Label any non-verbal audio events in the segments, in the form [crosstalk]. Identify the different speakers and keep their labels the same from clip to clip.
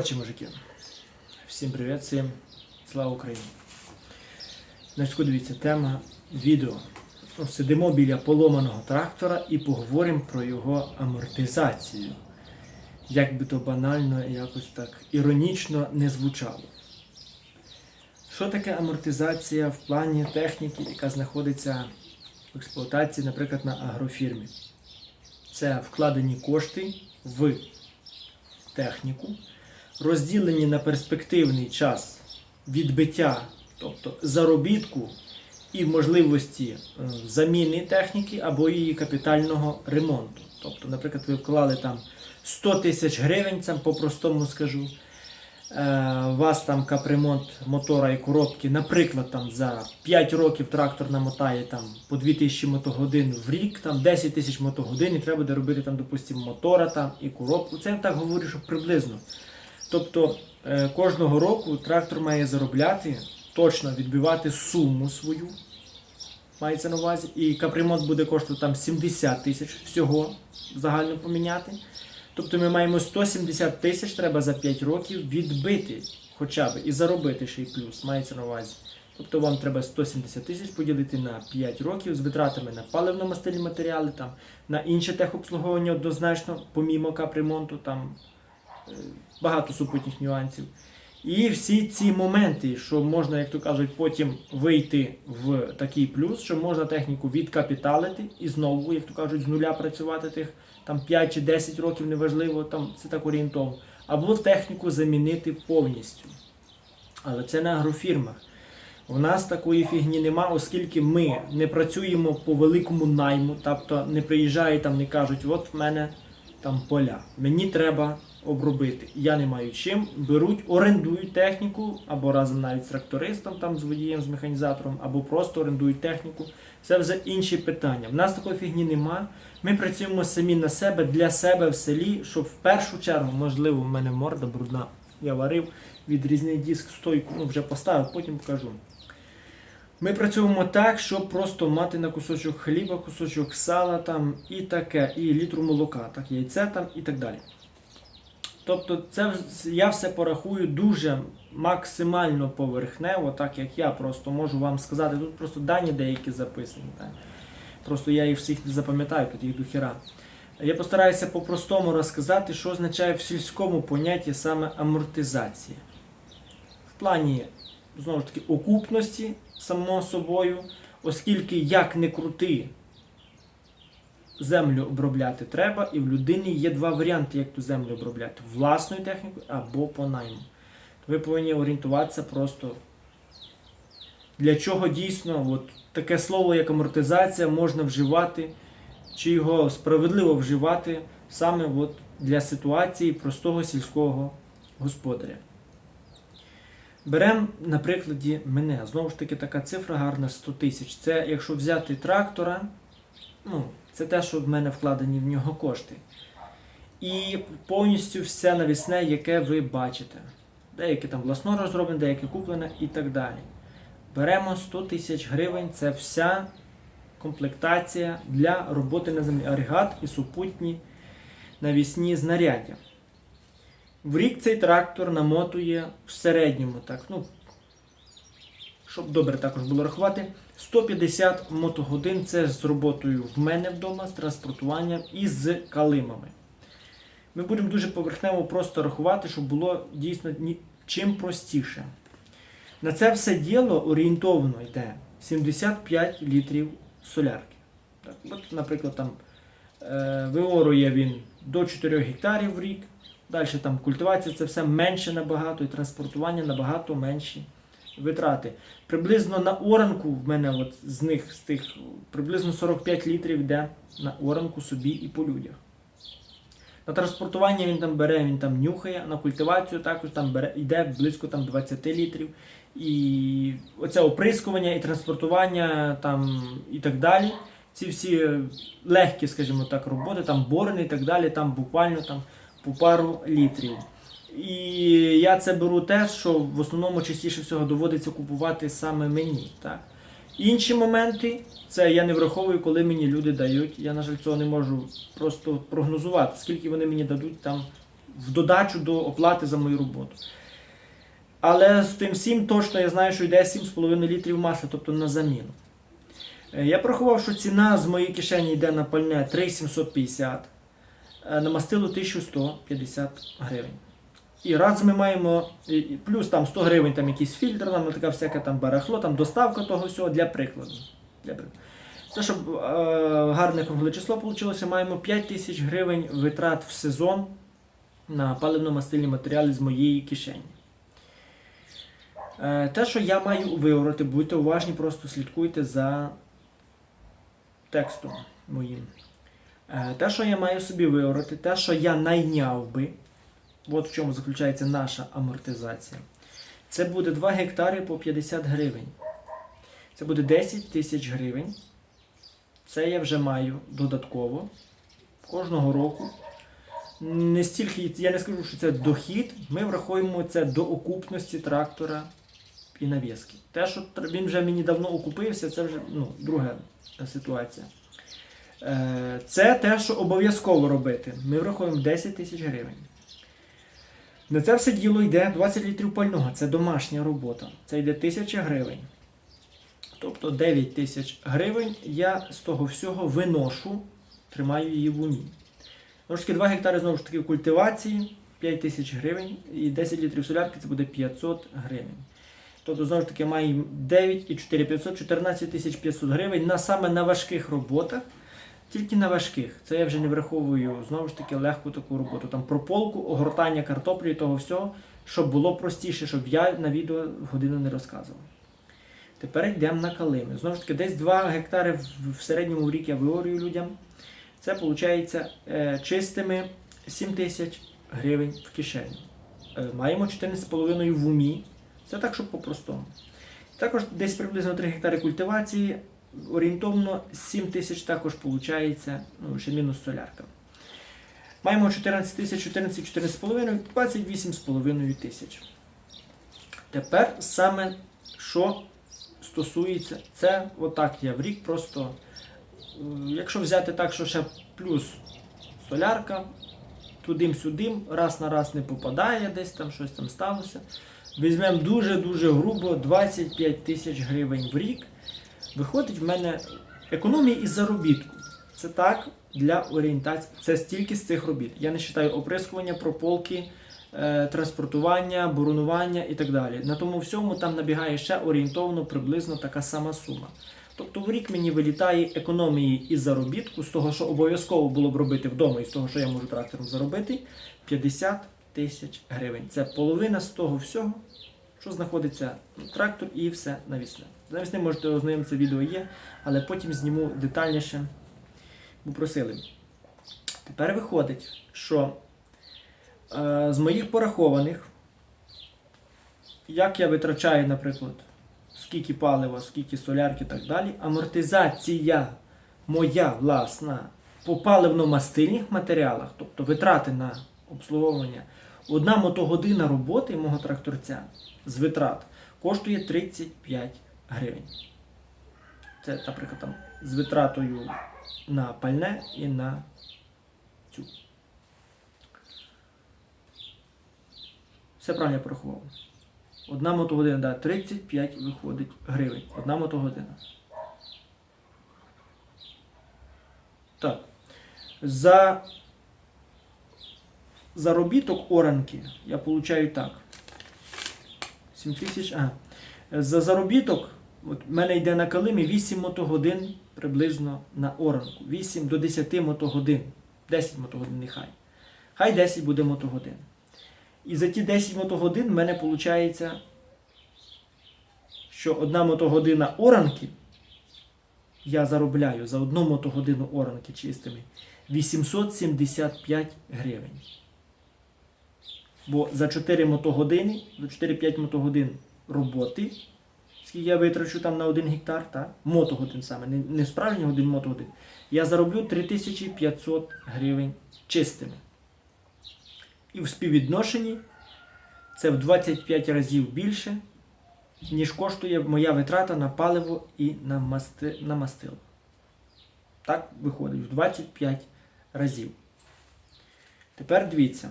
Speaker 1: Коротше, мужики. Всім привіт, всім слава Україні. Значить, дивіться, тема відео. Ну, Сидимо біля поломаного трактора і поговоримо про його амортизацію. Як би то банально, якось так іронічно не звучало. Що таке амортизація в плані техніки, яка знаходиться в експлуатації, наприклад, на агрофірмі? Це вкладені кошти в техніку, розділені на перспективний час відбиття, тобто заробітку і можливості е, заміни техніки або її капітального ремонту. Тобто, наприклад, ви вклали там 100 тисяч гривень, це по-простому скажу. Е, У вас там капремонт мотора і коробки, наприклад, там за 5 років трактор намотає там по 2000 мотогодин в рік, там 10 тисяч мотогодин, і треба буде робити там, допустимо, мотора там і коробку. Це я так говорю, що приблизно. Тобто е, кожного року трактор має заробляти, точно відбивати суму свою, мається на увазі, і капремонт буде коштувати там 70 тисяч всього загально поміняти. Тобто ми маємо 170 тисяч, треба за 5 років відбити хоча б і заробити ще й плюс, мається на увазі. Тобто вам треба 170 тисяч поділити на 5 років з витратами на паливно-мастильні матеріали, там, на інше техобслуговування однозначно, помімо капремонту, там е, багато супутніх нюансів. І всі ці моменти, що можна, як то кажуть, потім вийти в такий плюс, що можна техніку відкапіталити і знову, як то кажуть, з нуля працювати тих там 5 чи 10 років, неважливо, там це так орієнтовно. Або техніку замінити повністю. Але це на агрофірмах. У нас такої фігні нема, оскільки ми не працюємо по великому найму, тобто не приїжджають там, не кажуть, от в мене там поля. Мені треба обробити. Я не маю чим. Беруть, орендують техніку, або разом навіть з трактористом, там, з водієм, з механізатором, або просто орендують техніку. Це вже інші питання. В нас такої фігні нема. Ми працюємо самі на себе, для себе в селі, щоб в першу чергу, можливо, в мене морда брудна. Я варив відрізний диск стойку, ну вже поставив, потім покажу. Ми працюємо так, щоб просто мати на кусочок хліба, кусочок сала там і таке, і літру молока, так, яйце там і так далі. Тобто, це я все порахую дуже максимально поверхнево, так як я просто можу вам сказати. Тут просто дані деякі записані. Так? Просто я їх всіх не запам'ятаю, тут їх до хіра. Я постараюся по-простому розказати, що означає в сільському понятті саме амортизація. В плані, знову ж таки, окупності, само собою, оскільки як не крути, землю обробляти треба, і в людині є два варіанти, як ту землю обробляти: власною технікою або по найму. Ви повинні орієнтуватися просто. Для чого дійсно от, таке слово, як амортизація, можна вживати, чи його справедливо вживати саме от для ситуації простого сільського господаря. Беремо на прикладі мене. Знову ж таки, така цифра гарна 100 тисяч. Це якщо взяти трактора, ну, це те, що в мене вкладені в нього кошти. І повністю все навісне, яке ви бачите. Деяке там власно розроблене, деяке куплене і так далі. Беремо 100 тисяч гривень, це вся комплектація для роботи на землі. Агрегат і супутні навісні знаряддя. В рік цей трактор намотує в середньому, так, ну, щоб добре також було рахувати, 150 мотогодин це з роботою в мене вдома, з транспортуванням і з калимами. Ми будемо дуже поверхнево просто рахувати, щоб було дійсно чим простіше. На це все діло орієнтовно йде 75 літрів солярки. Так, от, наприклад, там е, виорує він до 4 гектарів в рік. Далі там культивація це все менше набагато, і транспортування набагато менші витрати. Приблизно на оранку в мене от з них з тих приблизно 45 літрів йде на оранку собі і по людях. На транспортування він там бере, він там нюхає, на культивацію також там бере, йде близько там 20 літрів. І оце оприскування і транспортування там і так далі. Ці всі легкі, скажімо так, роботи, там борни і так далі, там буквально там по пару літрів. І я це беру те, що в основному частіше всього доводиться купувати саме мені. Так? Інші моменти це я не враховую, коли мені люди дають. Я, на жаль, цього не можу просто прогнозувати, скільки вони мені дадуть там в додачу до оплати за мою роботу. Але з тим всім точно я знаю, що йде 7,5 літрів масла, тобто на заміну. Е, Я порахував, що ціна з моєї кишені йде на пальне 3,750, е, на мастило 1150 гривень. І разом ми маємо плюс там 100 гривень, там якийсь фільтр, там така всяке там барахло, там доставка того всього для прикладу. Для прикладу. Це, щоб е, гарне кругле число вийшло, маємо 5 тисяч гривень витрат в сезон на паливно-мастильні матеріали з моєї кишені. Е, те, що я маю виорати, будьте уважні, просто слідкуйте за текстом моїм. Е, те, що я маю собі виорати, те, що я найняв би, от в чому заключається наша амортизація. Це буде 2 гектари по 50 гривень. Це буде 10 тисяч гривень. Це я вже маю додатково кожного року. Не стільки, я не скажу, що це дохід. Ми враховуємо це до окупності трактора і навіски. Те, що він вже мені давно окупився, це вже ну, друга ситуація. Е, Це те, що обов'язково робити. Ми враховуємо 10 тисяч гривень. На це все діло йде 20 літрів пального. Це домашня робота. Це йде 1000 гривень. Тобто 9 тисяч гривень я з того всього виношу, тримаю її в умі. Таки, 2 гектари знову ж таки культивації, 5 тисяч гривень і 10 літрів солярки це буде 500 гривень. Тобто, знову ж таки, маємо 9 і 4 500, 14 тисяч 500 гривень на саме на важких роботах. Тільки на важких. Це я вже не враховую знову ж таки легку таку роботу. Там прополку, огортання картоплі і того всього, щоб було простіше, щоб я на відео годину не розказував. Тепер йдемо на калими. Знову ж таки, десь 2 гектари в, в середньому в рік я виорюю людям. Це виходить е, чистими 7 тисяч гривень в кишені. Е, маємо 14,5 в умі. Це так, щоб по-простому. Також десь приблизно 3 гектари культивації, орієнтовно 7 тисяч також виходить, ну, ще мінус солярка. Маємо 14 тисяч, 14, 14,5, 28,5 тисяч. Тепер саме що стосується, це отак я в рік просто. е, Якщо взяти так, що ще плюс солярка, тудим-сюдим, раз на раз не попадає, десь там щось там сталося. Візьмемо дуже-дуже грубо 25 тисяч гривень в рік. Виходить в мене економія із заробітку. Це так для орієнтації. Це стільки з цих робіт. Я не вважаю оприскування, прополки, е, транспортування, боронування і так далі. На тому всьому там набігає ще орієнтовно приблизно така сама сума. Тобто в рік мені вилітає економії із заробітку, з того, що обов'язково було б робити вдома, і з того, що я можу трактором заробити, 50 тисяч гривень. Це половина з того всього, що знаходиться трактор і все навісне. Навісне можете ознайомитися, відео є, але потім зніму детальніше, бо просили. Тепер виходить, що е, з моїх порахованих, як я витрачаю, наприклад, скільки палива, скільки солярки і так далі, амортизація моя власна по паливно-мастильних матеріалах, тобто витрати на обслуговування, одна мотогодина роботи мого тракторця з витрат коштує 35 гривень. Це, наприклад, там, з витратою на пальне і на цю. Все правильно я порахував. Одна мотогодина, да, 35 виходить гривень. Одна мотогодина. Так. За заробіток оранки я получаю так. 7 тисяч. Ага. За заробіток, от мене йде на калимі 8 мотогодин приблизно на оранку. 8 до 10 мотогодин. 10 мотогодин нехай. Хай 10 буде мотогодин. І за ті 10 мотогодин в мене виходить, що одна мотогодина оранки я заробляю за одну мотогодину оранки чистими 875 гривень. Бо за 4 мотогодини, за 4-5 мотогодин роботи, скільки я витрачу там на 1 гектар, так? мотогодин саме, не, не справжній годин мотогодин, я зароблю 3500 гривень чистими. І в співвідношенні це в 25 разів більше, ніж коштує моя витрата на паливо і на, масти, на мастило. Так виходить в 25 разів. Тепер дивіться.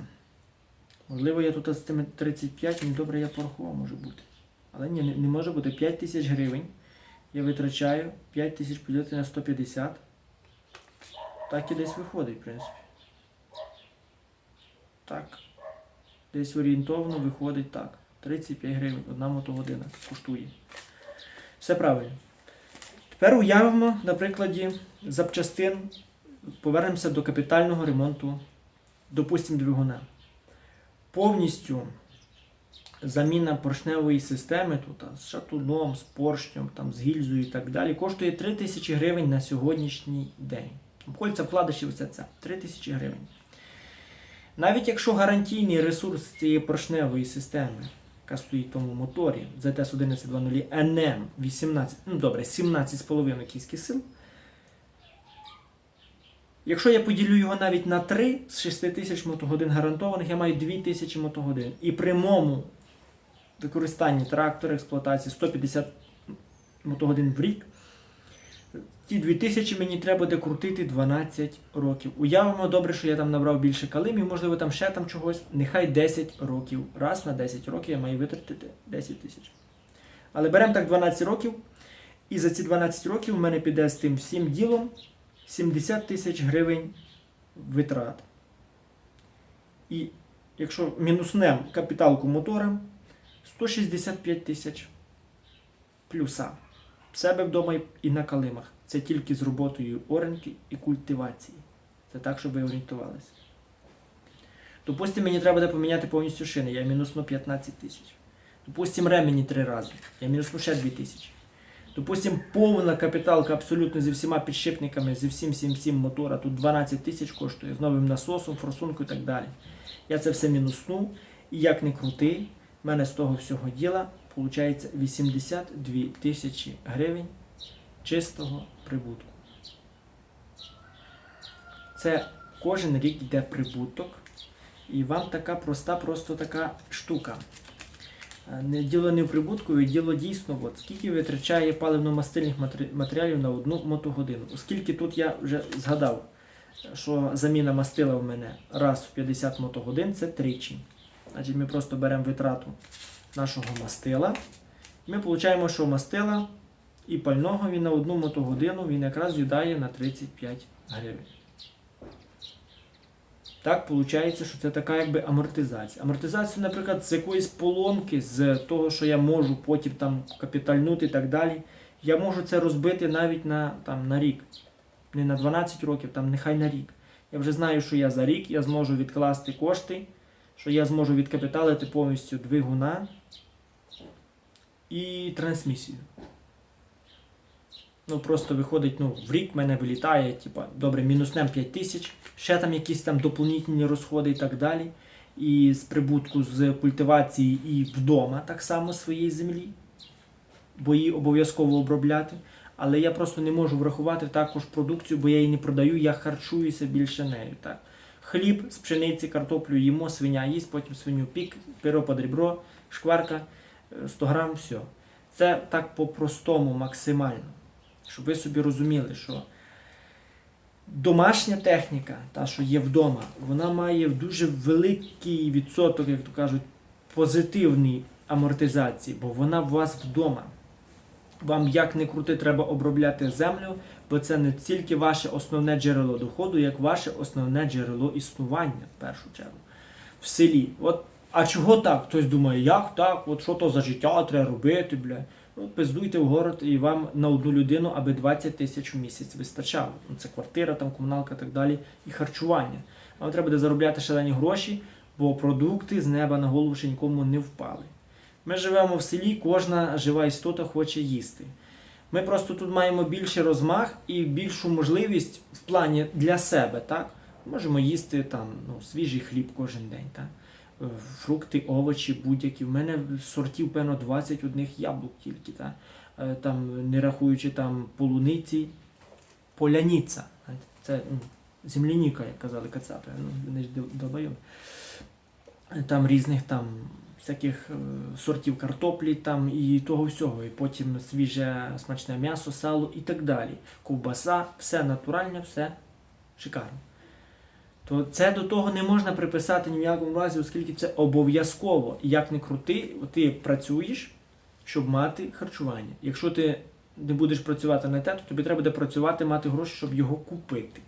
Speaker 1: Можливо, я тут з тими 35, ну добре, я порахував, може бути. Але ні, не, може бути 5 тисяч гривень. Я витрачаю 5 тисяч поділити на 150. Так і десь виходить, в принципі. Так. Десь орієнтовно виходить так. 35 гривень, одна мотогодина коштує. Все правильно. Тепер уявимо на прикладі запчастин, повернемося до капітального ремонту, допустимо, двигуна. Повністю заміна поршневої системи тут, з шатуном, з поршнем, там, з гільзою і так далі, коштує 3 тисячі гривень на сьогоднішній день. Кольця, вкладиші, все це 3 тисячі гривень. Навіть якщо гарантійний ресурс цієї поршневої системи, яка стоїть в тому моторі ZS 1120 NM 18, ну добре, 17,5 кінських сил. Якщо я поділю його навіть на 3 з 6 тисяч мотогодин гарантованих, я маю 2 тисячі мотогодин. І при моєму використанні трактора експлуатації 150 мотогодин в рік, ті 2000 мені треба буде крутити 12 років. Уявимо добре, що я там набрав більше калимів, можливо, там ще там чогось. Нехай 10 років. Раз на 10 років я маю витратити 10 тисяч. Але беремо так 12 років, і за ці 12 років в мене піде з тим всім ділом 70 тисяч гривень витрат. І якщо мінуснем капіталку мотора, 165 тисяч плюса. В себе вдома і на калимах. Це тільки з роботою оренки і культивації. Це так, щоб ви орієнтувалися. Допустимо, мені треба буде поміняти повністю шини, я мінусну 15 тисяч. Допустимо, ремені три рази, я мінусну ще 2 тисячі. Допустимо, повна капіталка абсолютно зі всіма підшипниками, зі всім всім всім мотора. Тут 12 тисяч коштує з новим насосом, форсункою і так далі. Я це все мінусну. І як не крути, в мене з того всього діла виходить 82 тисячі гривень чистого прибутку. Це кожен рік йде прибуток. І вам така проста, просто така штука. Е, Не діло не в прибутку, а діло дійсно, от, скільки витрачає паливно-мастильних матеріалів на одну мотогодину. Оскільки тут я вже згадав, що заміна мастила в мене раз в 50 мотогодин це тричі. Значить, ми просто беремо витрату нашого мастила. Ми отримуємо, що мастила і пального він на одну мотогодину він якраз їдає на 35 гривень. Так виходить, що це така якби амортизація. Амортизація, наприклад, з якоїсь поломки, з того, що я можу потім там капітальнути і так далі, я можу це розбити навіть на, там, на рік. Не на 12 років, там нехай на рік. Я вже знаю, що я за рік я зможу відкласти кошти, що я зможу відкапіталити повністю двигуна і трансмісію. Ну, просто виходить, ну, в рік мене вилітає, типа, добре, мінуснем 5 тисяч, ще там якісь там доповнительні розходи і так далі. І з прибутку з культивації і вдома так само своєї землі, бо її обов'язково обробляти. Але я просто не можу врахувати також продукцію, бо я її не продаю, я харчуюся більше нею. Так. Хліб з пшениці, картоплю їмо, свиня їсть, потім свиню пік, перо під ребро, шкварка, е, 100 грам, все. Це так по-простому, максимально. Щоб ви собі розуміли, що домашня техніка, та, що є вдома, вона має дуже великий відсоток, як то кажуть, позитивній амортизації, бо вона у вас вдома. Вам як не крути, треба обробляти землю, бо це не тільки ваше основне джерело доходу, як ваше основне джерело існування в першу чергу в селі. От, а чого так? Хтось думає, як так? От що то за життя треба робити, бля. Ну, пиздуйте в город і вам на одну людину, аби 20 тисяч в місяць вистачало. Ну, це квартира, там комуналка і так далі, і харчування. Вам треба буде заробляти шалені гроші, бо продукти з неба на голову ще нікому не впали. Ми живемо в селі, кожна жива істота хоче їсти. Ми просто тут маємо більший розмах і більшу можливість в плані для себе, так? Можемо їсти там ну, свіжий хліб кожен день, так? Е, фрукти, овочі будь-які. В мене сортів, певно, 20 одних яблук тільки, так? Е, там, не рахуючи там полуниці, поляниця. Це ну, земляніка, як казали кацапи, ну, вони ж долбайом. Там різних там всяких е, сортів картоплі там і того всього. І потім свіже смачне м'ясо, сало і так далі. Ковбаса, все натуральне, все шикарно. то це до того не можна приписати ні в якому разі, оскільки це обов'язково. Як не крути, ти працюєш, щоб мати харчування. Якщо ти не будеш працювати на те, то тобі треба буде працювати, мати гроші, щоб його купити.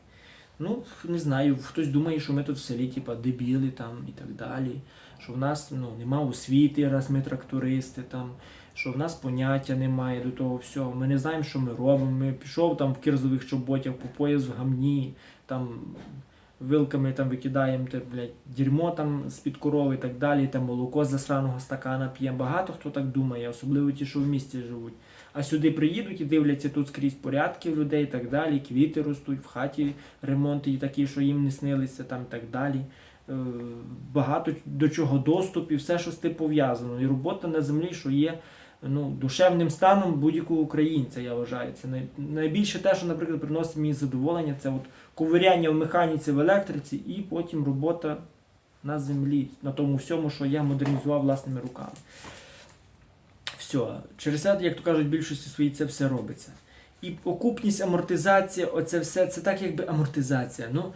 Speaker 1: Ну, не знаю, хтось думає, що ми тут в селі, типа, дебіли там і так далі. Що в нас ну, нема освіти, раз ми трактористи, там, що в нас поняття немає до того всього. Ми не знаємо, що ми робимо. Ми пішов там в кирзових чоботях, по пояс в гамні, там вилками там викидаємо те, блядь, дерьмо там з-під корови і так далі, там молоко з засраного стакана п'ємо. Багато хто так думає, особливо ті, що в місті живуть. А сюди приїдуть і дивляться тут скрізь порядки людей і так далі, квіти ростуть, в хаті ремонти такі, що їм не снилися, там і так далі. Е, Багато до чого доступ і все, що з тим пов'язано. І робота на землі, що є ну, душевним станом будь-якого українця, я вважаю. Це найбільше те, що, наприклад, приносить мені задоволення, це от ковиряння в механіці, в електриці і потім робота на землі, на тому всьому, що я модернізував власними руками. Все. Через це, як то кажуть, в більшості своїй це все робиться. І окупність, амортизація, оце все, це так якби амортизація. Ну,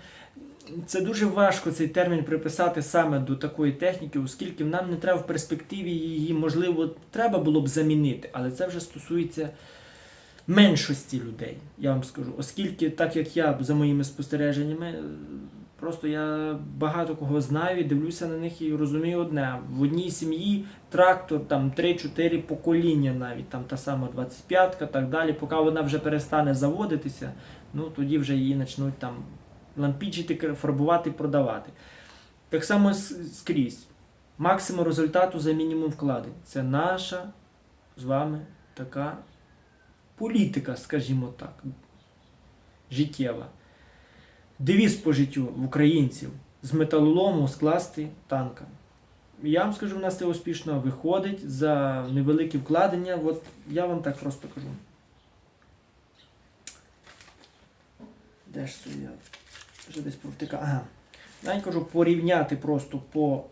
Speaker 1: це дуже важко цей термін приписати саме до такої техніки, оскільки нам не треба в перспективі її, можливо, треба було б замінити, але це вже стосується меншості людей, я вам скажу. Оскільки, так як я за моїми спостереженнями, просто я багато кого знаю і дивлюся на них і розумію одне: в одній сім'ї трактор там 3-4 покоління, навіть там та сама 25-ка, так далі, поки вона вже перестане заводитися, ну тоді вже її почнуть там лампічити, фарбувати, продавати. Так само скрізь. Максимум результату за мінімум вкладень. Це наша з вами така політика, скажімо так, життєва. Девіз по життю в українців з металолому скласти танка. Я вам скажу, в нас це успішно виходить за невеликі вкладення. От я вам так просто кажу. Де ж це? Вже десь повтика. Ага. Я кажу, порівняти просто по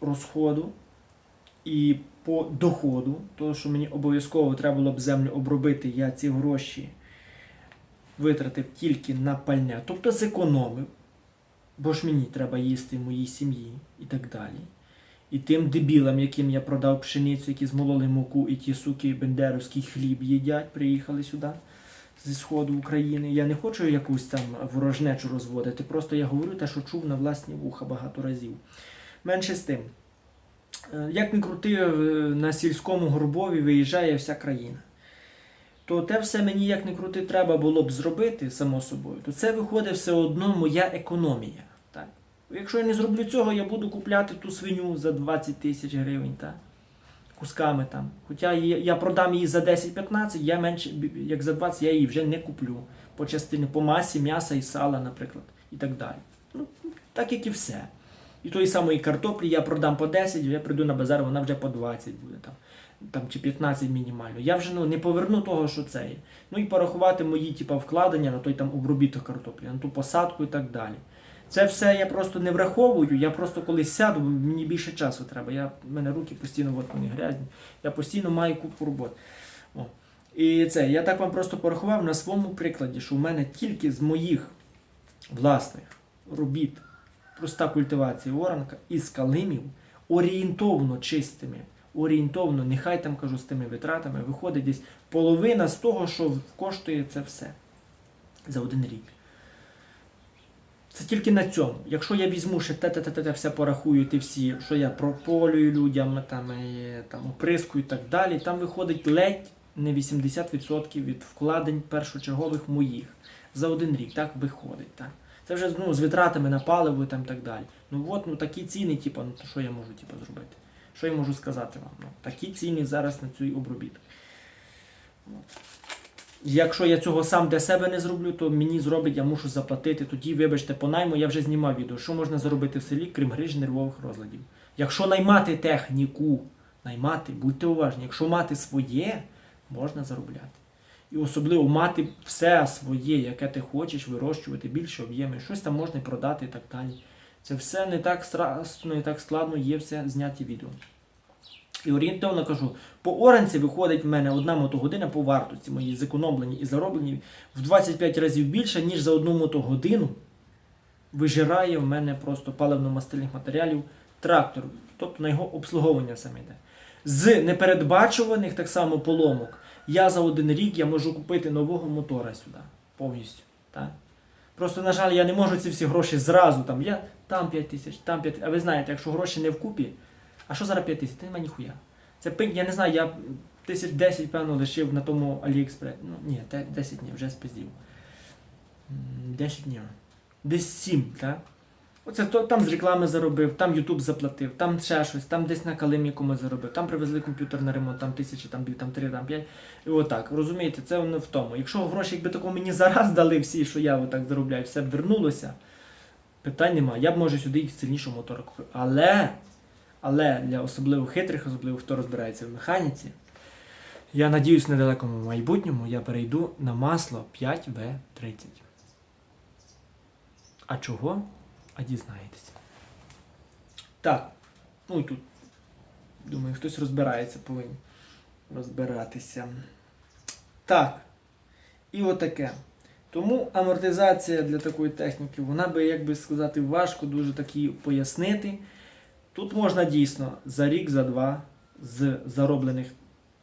Speaker 1: розходу і по доходу, тому що мені обов'язково треба було б землю обробити, я ці гроші витратив тільки на пальне, тобто зекономив, бо ж мені треба їсти моїй сім'ї і так далі. І тим дебілам, яким я продав пшеницю, які змололи муку, і ті суки бендеровський хліб їдять, приїхали сюди зі сходу України. Я не хочу якусь там ворожнечу розводити, просто я говорю те, що чув на власні вуха багато разів. Менше з тим. Е, Як не крути, е, на сільському горбові виїжджає вся країна. То те все мені як не крути треба було б зробити, само собою, то це виходить все одно моя економія. Якщо я не зроблю цього, я буду купляти ту свиню за 20 тисяч гривень. Так? Кусками там. Хоча я, продам її за 10-15, я менше, як за 20 я її вже не куплю. По частині, по масі м'яса і сала, наприклад, і так далі. Ну, так як і все. І тої самої картоплі я продам по 10, я прийду на базар, вона вже по 20 буде там. Там чи 15 мінімально. Я вже ну, не поверну того, що це є. Ну і порахувати мої типу, вкладення на той там обробіток картоплі, на ту посадку і так далі. Це все я просто не враховую. Я просто коли сяду, мені більше часу треба. Я, в мене руки постійно от вони грязні. Я постійно маю купу роботи. О. І це, я так вам просто порахував на своєму прикладі, що в мене тільки з моїх власних робіт проста культивація оранка із калимів орієнтовно чистими, орієнтовно, нехай там кажу з тими витратами, виходить десь половина з того, що коштує це все за один рік. Це тільки на цьому. Якщо я візьму ще те-те-те-те все порахую, ті всі, що я прополюю людям, там, і, там оприскую і так далі, там виходить ледь не 80% від вкладень першочергових моїх за один рік. Так виходить. Так. Це вже ну, з витратами на паливо і так далі. Ну от ну, такі ціни, типу, ну, що я можу типу, зробити? Що я можу сказати вам? Ну, такі ціни зараз на цей обробіток. От. Якщо я цього сам для себе не зроблю, то мені зробить, я мушу заплатити. Тоді, вибачте, по найму я вже знімав відео, що можна заробити в селі, крім гриж нервових розладів. Якщо наймати техніку, наймати, будьте уважні, якщо мати своє, можна заробляти. І особливо мати все своє, яке ти хочеш, вирощувати більше об'єми, щось там можна продати і так далі. Це все не так страшно, не так складно, є все зняті відео. І орієнтовно кажу, по оранці виходить в мене одна мотогодина по вартості моїй зекономлені і зароблені в 25 разів більше, ніж за одну мотогодину вижирає в мене просто паливно-мастильних матеріалів трактор, тобто на його обслуговування саме йде. З непередбачуваних так само поломок, я за один рік я можу купити нового мотора сюди повністю. Так? Просто, на жаль, я не можу ці всі гроші зразу. Там, я, там 5 тисяч, там 5 А ви знаєте, якщо гроші не вкупі, а що зараз 5 тисяч? Та нема ніхуя. Це пинь, я не знаю, я тисяч 10, певно, лишив на тому Аліекспрес. Ну, ні, 10 днів, вже спиздів. М, 10 днів. Десь 7, так? Оце то, там з реклами заробив, там Ютуб заплатив, там ще щось, там десь на калимі комусь заробив, там привезли комп'ютер на ремонт, там тисячі, там дві, там три, там п'ять. І отак. Розумієте, це воно в тому. Якщо гроші, якби тако мені зараз дали всі, що я отак заробляю, все б вернулося, питань немає. Я б може сюди і сильнішого мотора купив. Але, але для особливо хитрих, особливо хто розбирається в механіці, я надіюсь, в недалекому майбутньому я перейду на масло 5В30. А чого? А дізнаєтеся. Так, ну і тут. Думаю, хтось розбирається, повинен розбиратися. Так. І отаке. Тому амортизація для такої техніки, вона би, як би сказати, важко дуже такі пояснити. Тут можна дійсно за рік, за два з зароблених,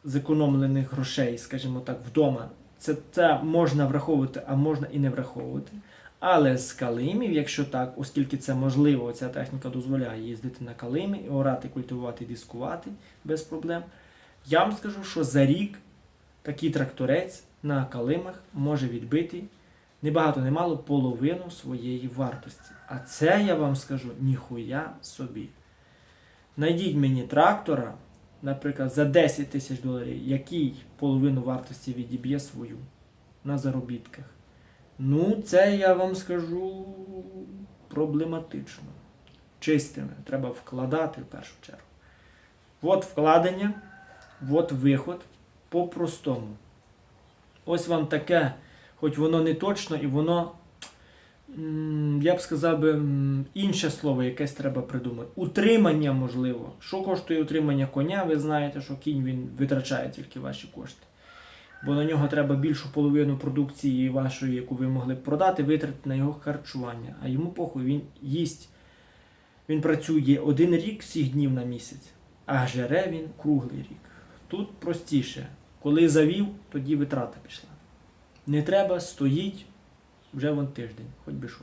Speaker 1: зекономлених грошей, скажімо так, вдома. Це, це можна враховувати, а можна і не враховувати. Але з калимів, якщо так, оскільки це можливо, ця техніка дозволяє їздити на калими, орати, культивувати, дискувати без проблем. Я вам скажу, що за рік такий тракторець на калимах може відбити небагато, немало половину своєї вартості. А це я вам скажу ніхуя собі. Найдіть мені трактора, наприклад, за 10 тисяч доларів, який половину вартості відіб'є свою на заробітках. Ну, це я вам скажу проблематично. Чистими. Треба вкладати в першу чергу. От вкладення, от виход по-простому. Ось вам таке, хоч воно не точно і воно, я б сказав би, інше слово якесь треба придумати. Утримання можливо. Що коштує утримання коня? Ви знаєте, що кінь він витрачає тільки ваші кошти. Бо на нього треба більшу половину продукції вашої, яку ви могли б продати, витратити на його харчування. А йому похуй, він їсть. Він працює один рік всіх днів на місяць, а жере він круглий рік. Тут простіше. Коли завів, тоді витрата пішла. Не треба, стоїть вже вон тиждень, хоч би що.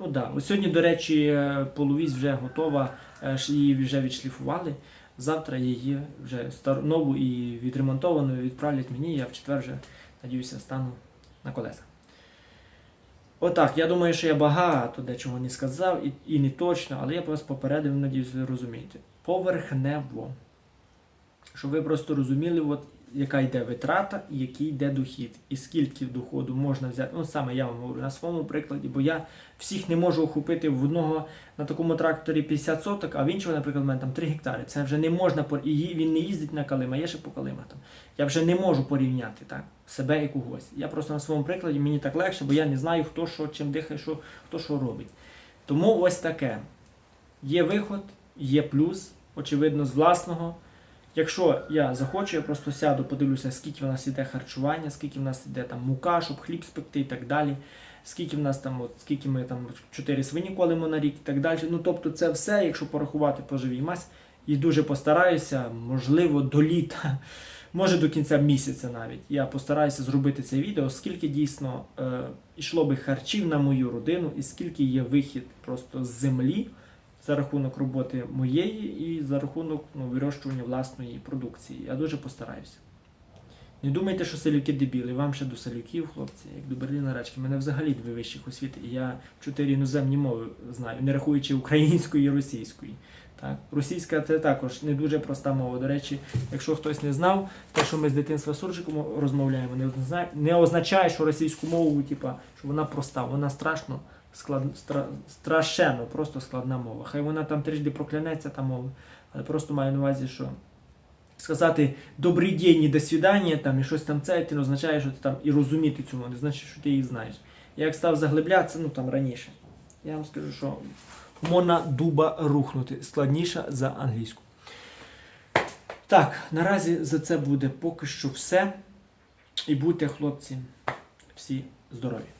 Speaker 1: Ну да. Сьогодні, до речі, е, половість вже готова, е, її вже відшліфували. Завтра її вже стар- нову і відремонтовану відправлять мені, я в четвер вже, надіюся, стану на колеса. Отак, я думаю, що я багато дечого не сказав і, і не точно, але я вас попередив, надіюсь, ви розумієте. Поверхнево. Щоб ви просто розуміли, от, яка йде витрата і який йде дохід, і скільки доходу можна взяти. Ну, саме я вам говорю на своєму прикладі, бо я всіх не можу охопити в одного на такому тракторі 50 соток, а в іншого, наприклад, в мене там 3 гектари. Це вже не можна і він не їздить на калима, є ще по калимах там. Я вже не можу порівняти так, себе і когось. Я просто на своєму прикладі мені так легше, бо я не знаю, хто що, чим дихає, що, хто що робить. Тому ось таке. Є виход, є плюс, очевидно, з власного. Якщо я захочу, я просто сяду, подивлюся, скільки в нас іде харчування, скільки в нас іде там мука, щоб хліб спекти і так далі. Скільки в нас там, от, скільки ми там 4 свині колимо на рік і так далі. Ну тобто це все, якщо порахувати по живій масі, і дуже постараюся, можливо, до літа, [laughs] може до кінця місяця навіть. Я постараюся зробити це відео, скільки дійсно е, йшло би харчів на мою родину, і скільки є вихід просто з землі за рахунок роботи моєї і за рахунок ну, вирощування власної продукції. Я дуже постараюся. Не думайте, що селюки дебіли. Вам ще до селюків, хлопці, як до Берліна речки. У мене взагалі дві вищих освіти, і я чотири іноземні мови знаю, не рахуючи української і російської. Так? Російська це також не дуже проста мова. До речі, якщо хтось не знав, те, що ми з дитинства суржиком розмовляємо, не означає, що російську мову, типа, що вона проста, вона страшно склад, стра, страшенно, просто складна мова. Хай вона там трижди проклянеться, та мова, але просто маю на увазі, що сказати добрий день і до свидання, там, і щось там це, це не означає, що ти там і розуміти цю мову, не значить, що ти її знаєш. Я як став заглиблятися, ну там раніше, я вам скажу, що можна дуба рухнути складніша за англійську. Так, наразі за це буде поки що все. І будьте, хлопці, всі здорові.